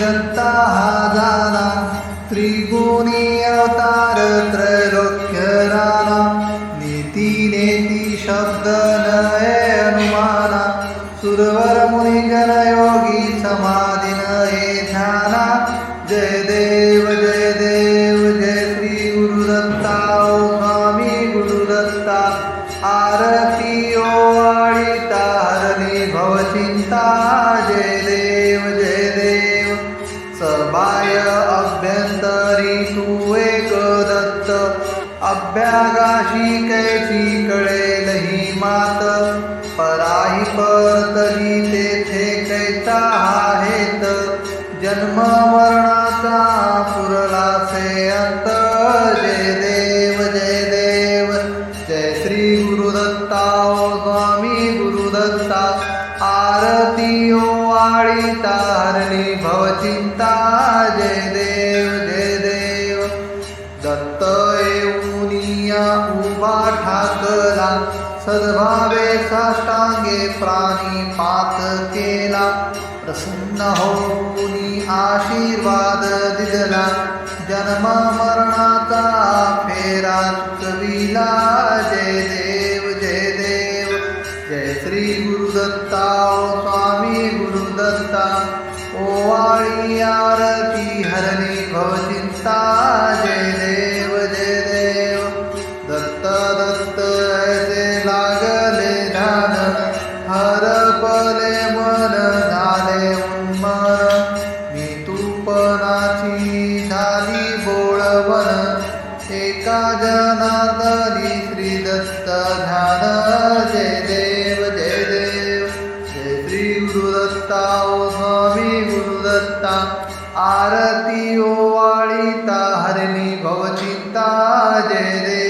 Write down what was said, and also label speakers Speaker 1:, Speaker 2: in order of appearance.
Speaker 1: दत्ता हा झाला त्रिगुणी अवतार त्रैलोक्य राणा नेती नेती शब्द नये अनुमाना सुरवर मुनिगण योगी समाधी नये ध्याना जय देव जय देव जय श्री गुरुदत्ता स्वामी गुरुदत्ता आरती ओ जय देव जय देव. सबाय अभ्यंतरी तू एक दत्त. अभ्यागाशी कैची कळेलही मात. पराही परतली तेथे कैता आहेत. जन्म वर्णाचा पुरला से अंत. जय देव जय देव. जय श्री गुरुदत्ता स्वामी गुरुदत्ता. आरती ओ वाळिता हरणी भवचिंता जय देव जय देव. दत्त येऊनिया उभा ठाकला सद्भावे साष्टांगे प्राणी पात केला. प्रसन्न होऊनी आशीर्वाद दिदला जन्म मरणाचा फेरा चुकविला श्री गुरुदत्ता स्वामी गुरुदत्ता। ओवाळी आरती हरणी भवचिंता जय देव जय देव। दत्त दत्त ऐसे लागले ध्यान हरपले मन झाले उन्मन। मी तूपनाची झाली बोळवण, एका जनार्दनी श्री दत्त गुरुदत्ता ओ स्वामी गुरुदत्ता आरती ओ वाड़िता हरिणी भव चिंता जय देव